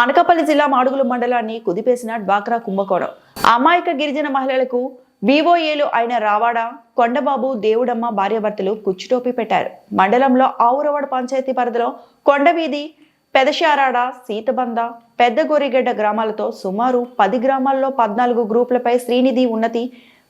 అనకాపల్లి జిల్లా మాడుగుల మండలాన్ని కుదిపేసిన డ్వాక్రా కుంభకోణం. అమాయక గిరిజన మహిళలకు వివోఏలు అయిన రావాడ కొండబాబు దేవుడమ్మ భార్యాభర్తలు కుచ్చుటోపి పెట్టారు. మండలంలో ఆవురవాడ పంచాయతీ పరిధిలో కొండవీధి పెదశారాడ సీతబంద పెద్ద గోరిగడ్డ గ్రామాలతో సుమారు పది గ్రామాల్లో పద్నాలుగు గ్రూపులపై శ్రీనిధి ఉన్నతి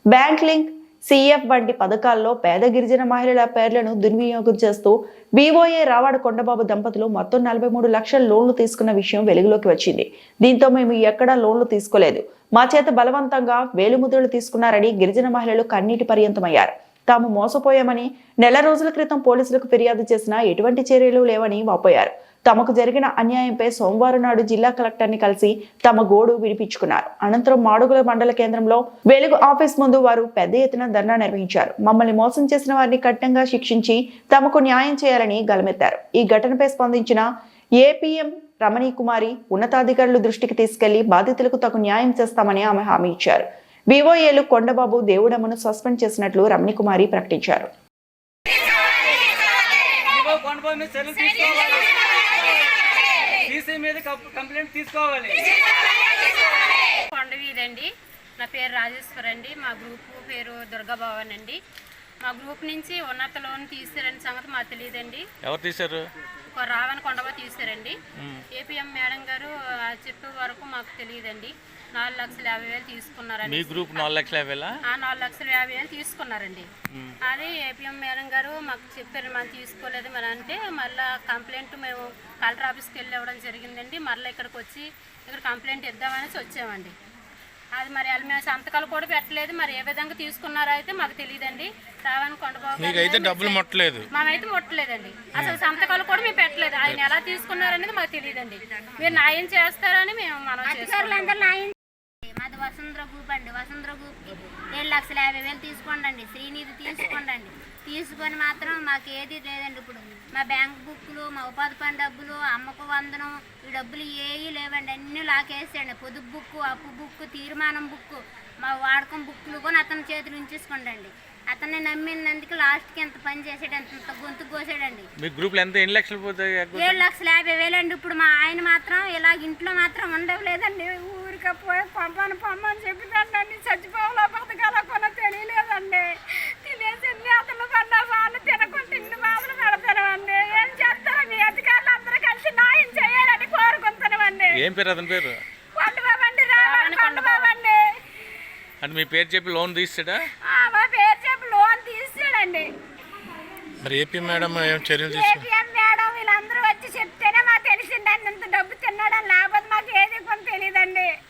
బ్యాంక్ లింక్ సిఎఫ్ వంటి పథకాల్లో పేద గిరిజన మహిళల పేర్లను దుర్వినియోగం చేస్తూ బీఓఏ రావాడ కొండబాబు దంపతులు మొత్తం నలభై మూడు లక్షల లోన్లు తీసుకున్న విషయం వెలుగులోకి వచ్చింది. దీంతో మేము ఎక్కడా లోన్లు తీసుకోలేదు. మా చేత బలవంతంగా వేలుముద్రలు తీసుకున్నారని గిరిజన మహిళలు కన్నీటి పర్యంతమయ్యారు. తాము మోసపోయామని నెల రోజుల క్రితం పోలీసులకు ఫిర్యాదు చేసినా ఎటువంటి చర్యలు లేవని వాపోయారు. తమకు జరిగిన అన్యాయంపై సోమవారం నాడు జిల్లా కలెక్టర్ని కలిసి తమ గోడు విడిపించుకున్నారు. అనంతరం మాడుగుల మండల కేంద్రంలో వెలుగు ఆఫీస్ ముందు వారు పెద్ద ఎత్తున ధర్నా నిర్వహించారు. మమ్మల్ని మోసం చేసిన వారిని కఠినంగా శిక్షించి తమకు న్యాయం చేయాలని గలమెత్తారు. ఈ ఘటనపై స్పందించిన ఏపీఎం రమణీ కుమారి ఉన్నతాధికారులు దృష్టికి తీసుకెళ్ళి బాధితులకు తగు న్యాయం చేస్తామని ఆమె హామీ ఇచ్చారు. వివోఏలు కొండబాబు దేవుడమ్మను సస్పెండ్ చేసినట్లు రమణి కుమారి ప్రకటించారు సీసీ మీద కంప్లైంట్ తీసుకోవాలి. నా పేరు రాజేశ్వర్ అండి. మా గ్రూప్ పేరు దుర్గాభవన్ అండి. మా గ్రూప్ నుంచి ఉన్నత లోన్ తీసారని సంగతి మాకు తెలియదండి. ఎవరు తీశారు? ఒక రావణ కొండవ తీసారండి ఏపీఎం మేడం గారు ఆ చెప్పే వరకు మాకు తెలియదండి. నాలుగు లక్షల యాభై వేలు తీసుకున్నారండి. మీ గ్రూప్ నాలుగు లక్షల యాభై వేలా? ఆ నాలుగు లక్షల యాభై వేలు తీసుకున్నారండి. అది ఏపీఎం మేడం గారు మాకు చెప్పారు మనం తీసుకోలేదు మరి అంటే మళ్ళీ కంప్లైంట్ మేము కలెక్టర్ ఆఫీస్కి వెళ్ళి ఇవ్వడం జరిగిందండి. మళ్ళీ ఇక్కడికి వచ్చి ఇక్కడ కంప్లైంట్ ఇద్దామనేసి వచ్చామండి. అది మరి వాళ్ళు మేము సంతకాలు కూడా పెట్టలేదు. మరి ఏ విధంగా తీసుకున్నారో అయితే మాకు తెలియదండి. రావణ కొండబాబు మీకైతే డబ్బులు ముట్టలేదు. మేమైతే ముట్టలేదండి. అసలు సంతకాలు కూడా మేము పెట్టలేదు. ఆయన ఎలా తీసుకున్నారనేది మాకు తెలియదండి. మీరు న్యాయం చేస్తారని మేము మనం మాది వసుంధర గ్రూప్ అండి వసుంధర గ్రూప్కి ఏడు లక్షల యాభై వేలు తీసుకోండి అండి శ్రీనిధి తీసుకోండి అండి తీసుకొని మాత్రం మాకు ఏది లేదండి ఇప్పుడు. మా బ్యాంక్ బుక్లు మా ఉపాధి పని డబ్బులు అమ్మకు వందనం ఈ డబ్బులు ఏవి లేవండి అన్నీ లాకేసాడు పొదుపు బుక్ అప్పు బుక్ తీర్మానం బుక్ మా వాడకం బుక్లు కూడా అతని చేతులు ఉంచేసుకోండి అండి అతన్ని నమ్మినందుకు లాస్ట్కి ఎంత పని చేసాడు ఎంత గొంతు కోసాడండి. మీ గ్రూప్లో ఎంత ఎన్ని లక్షలు పోతాయి? ఏడు లక్షల యాభై వేలండి ఇప్పుడు మా ఆయన మాత్రం ఇలా ఇంట్లో మాత్రం ఉండలేదండి. ఊరికే పోయి పంపని పంపని చెప్పినండి చచ్చిపోవాలో బతకాలో కొన తెలియలేదండి. తినేసింది అతను పడ్డా వాళ్ళు తినకుండా ఇన్ని బాధలు పెడతామండి ఏం చేస్తారో? మీ అధికారులు అందరూ కలిసి న్యాయం చేయాలని కోరుకుంటున్నామండి. ఏం పేరు అతని పేరు? కొండబాబండి రావాలి కొండబాబండి అంటే మీ పేరు చెప్పి లోన్ తీస్తాడా? ఆ, మా పేరు చెప్పి లోన్ తీసాడండి మరి ఏపీ మేడం ఏం చర్యలు తీసుకు